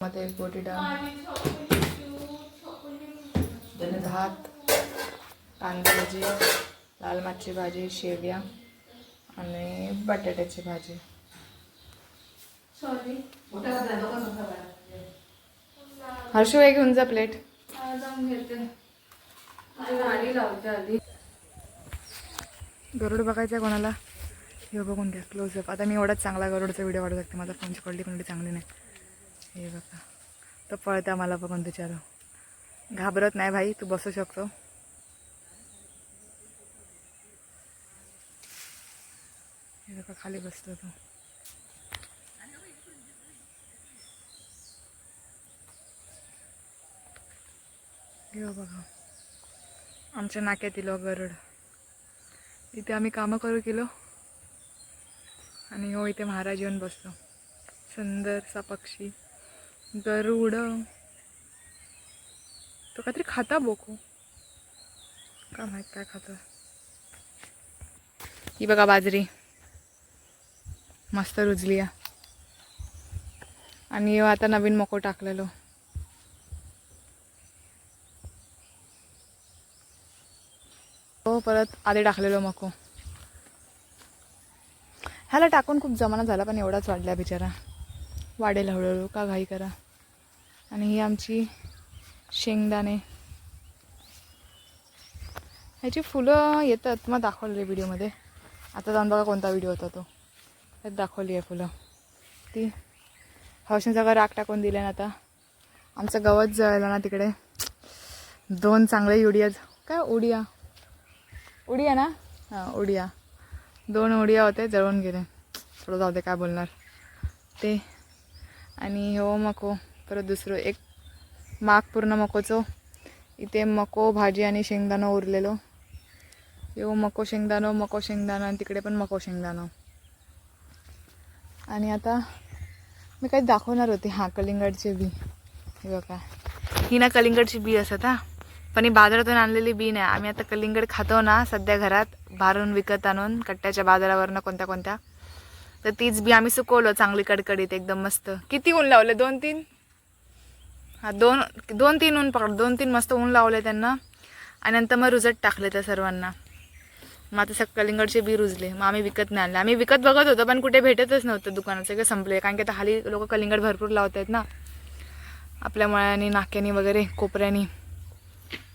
मध्ये गोटी डाळ. भात कांदा भाजी लाल माची भाजी शेवया आणि बटाट्याची भाजी. सॉरी. हर्षू घेऊन जा प्लेट. गरुड बघायचं कोणाला? हे बघून घ्या क्लोजअप आता मी एवढाच चांगला गरुडचा व्हिडिओ काढू शकते. माझा फोनची क्वालिटी एवढी चांगली नाही. हे बघा. तो पळता मला बघून विचारू घाबरत नाही भाई तू बसू शकतो. हे बघा खाली बसतो तू. घेऊ बघा. आमच्या नाक्यातील गरुड. इथे आम्ही कामं करू गेलो आणि हो इथे महाराज येऊन बसतो. सुंदरसा पक्षी. गरुड. तो काहीतरी खाता बोको. का माहीत काय खातो ही बघा बाजरी. मस्त रुजली आहे. आणि आता नवीन मको टाकलेलो. हो परत आधी टाकलेलो मको. ह्याला टाकून खूप जमाना झाला पण एवढाच वाढला बिचारा. वाढेल हळूहळू का घाई करा. आणि ही आमची शेंगदाणे. ह्याची फुलं येतात मग दाखवलेली व्हिडिओमध्ये. आता जाऊन बघा कोणता व्हिडिओ होता तो. त्यात दाखवली आहे फुलं. ती हौशीन सगळं राख टाकून दिले ना आता. आमचं गवत जळलं ना तिकडे. दोन चांगले उडिया काय उडिया? उडिया ना? हां उडिया. दोन उडिया होते जळून गेले. थोडं जाऊ दे काय बोलणार. ते आणि हो मको. परत दुसरं एक माग पूर्ण मकोचं. इथे मको भाजी आणि शेंगदाणं उरलेलो. हो मको शेंगदाणं मको शेंगदाणं आणि तिकडे पण मको शेंगदाणं. आणि आता मी काही दाखवणार होते हां कलिंगडचे बी. हे बघा. ही ना कलिंगडची बी असत हा. पण ही बाजारातून आणलेली बी नाही. आम्ही आता कलिंगड खातो ना सध्या घरात. बाहेरून विकत आणून कट्ट्याच्या बाजारावरनं कोणत्या कोणत्या. तर तीच बी आम्ही सुकवलं चांगली कडकडीत एकदम मस्त. किती ऊन लावले? दोन तीन? हा दोन दोन तीन ऊन पकड दोन तीन मस्त ऊन लावले त्यांना. आणि नंतर मग रुजत टाकले त्या सर्वांना. मग आता सग कलिंगडचे बी रुजले. मग आम्ही विकत नाही आणले. आम्ही विकत बघत होतो पण कुठे भेटतच नव्हतं दुकानात सगळे संपले. कारण की आता हाली लोक कलिंगड भरपूर लावत आहेत ना. आपल्या मळ्यानी नाक्यानी वगैरे कोपऱ्यानी.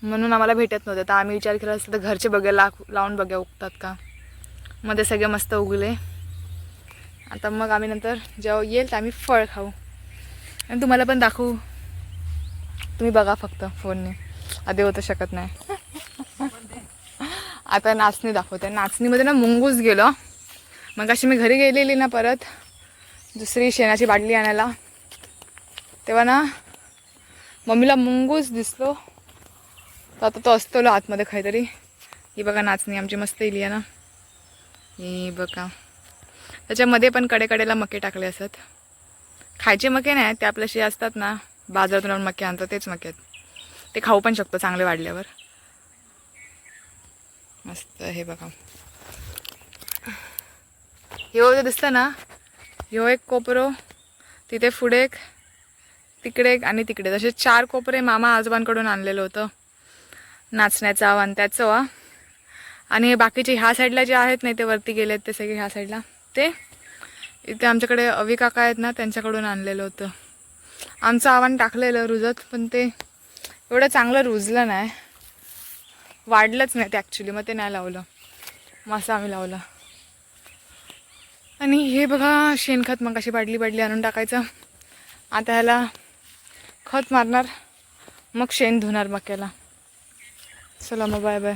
म्हणून आम्हाला भेटत नव्हतं. तर आम्ही विचार केला असतं तर घरचे बघायला लावून बघ्या उगतात का? मग ते सगळे मस्त उगले. आता मग आम्ही नंतर जेव्हा येईल तर आम्ही फळ खाऊ. आणि तुम्हाला पण दाखवू. तुम्ही बघा फक्त फोनने. आधी होतं शकत नाही. आता नाचणी दाखवते. नाचणीमध्ये ना मुंगूस गेलो. मग अशी मी घरी गेलेली ना परत. दुसरी शेणाची बाटली आणायला. तेव्हा ना मम्मीला मुंगूस दिसलो. तर आता तो असतो आतमध्ये काहीतरी. ही बघा नाचणी आमची मस्त इली आहे ना. ही बघा. त्याच्यामध्ये पण कडेकडेला मके टाकले असत. खायचे मके नाही ते आपल्याशी असतात ना बाजारातून आणून मके आणतात तेच मके आहेत. ते खाऊ पण शकतो चांगले वाढल्यावर. मस्त हे बघा. ह्यो जे दिसतं ना ह्यो एक कोपरो तिथे पुढे एक तिकडे एक आणि तिकडे. तसे चार कोपरे मामा आजोबांकडून आणलेलं होतं. नाचण्याचं आणि त्याचं. वा आणि बाकीचे ह्या साईडला जे आहेत नाही ते वरती गेलेत ते सगळे ह्या साईडला ते इथे आमच्याकडे अवी काका आहेत ना त्यांच्याकडून आणलेलं होतं. आमचं आव्हान टाकलेलं रुजत पण ते एवढं चांगलं रुजलं नाही. वाढलंच नाही ते ॲक्च्युली मग ते नाही लावलं. मग असं आम्ही लावलं. आणि हे बघा शेणखत मग अशी बाडली बाडली आणून टाकायचं. आता ह्याला खत मारणार मग शेण धुणार मक्याला. चला मग bye bye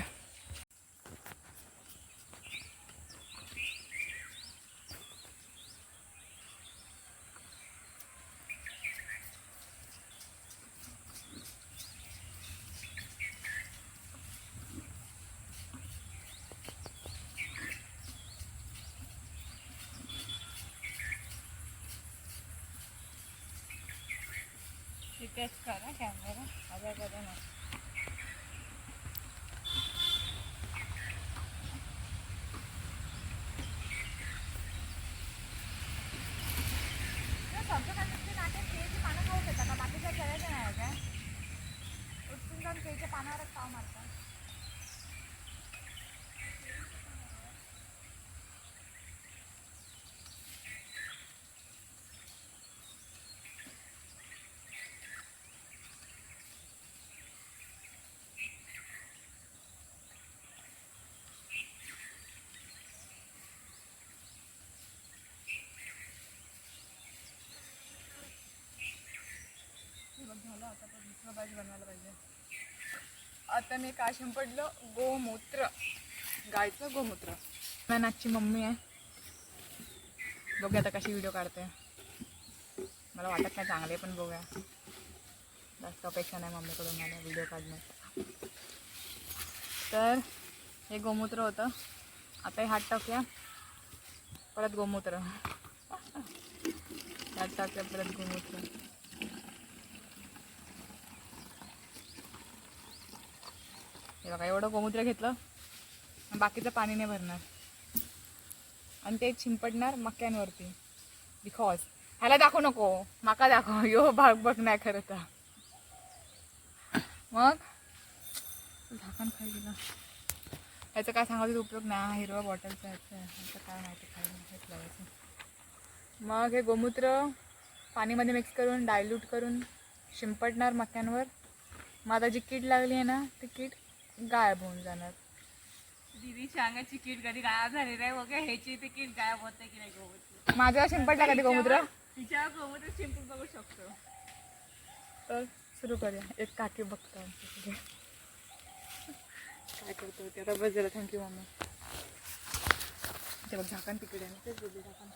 Geç kara kendileri. Hadi kadar. बनवलं आता पण दुसरं भाजी बनवायला पाहिजे. आता मी काय शिंपडलं गोमूत्र. गायचं गोमूत्र. मॅन आजची मम्मी आहे. बघूया आता कशी व्हिडिओ काढते. मला वाटत नाही चांगले पण बघूया. जास्त अपेक्षा नाही मम्मीकडून मला व्हिडिओ काढण्यात. तर हे गोमूत्र होतं. आता हे हात टाकूया. परत गोमूत्र. हात टाकूया परत गोमूत्र. हे बघा एवढं गोमूत्र घेतलं बाकीचं पाणी नाही भरणार. आणि ते शिंपडणार मक्यांवरती बिकॉज ह्याला दाखवू नको. माका दाखव. यो भाग बघ नाही खरं तर. मग झाकण खाई गेलं ह्याचं काय सांगायचं उपयोग नाही. हिरवा बॉटलचा ह्याचं ह्याचं काय माहिती खायला लावायचं. मग हे गोमूत्र पाणीमध्ये मिक्स करून डायल्यूट करून शिंपडणार मक्यांवर मग आता जी कीड लागली आहे ना ती कीड गायब होऊन जाणार. दीदी सांगायची किट कधी गायब झाली नाही बघा ह्याची ती किट गायब होते की नाही गोमूत्र माझ्यावर शिंपडला कधी गोमूत्र? तिच्यावर गोमूत्र शिंपून बघू शकतो. तर सुरू करूया. एक काकी बघतो आमच्याकडे. काय करतो ते? आता बस झालं थँक्यू मम्मी ते बघ झाकण तिकडे आहे ना तेच बोलली झाकण.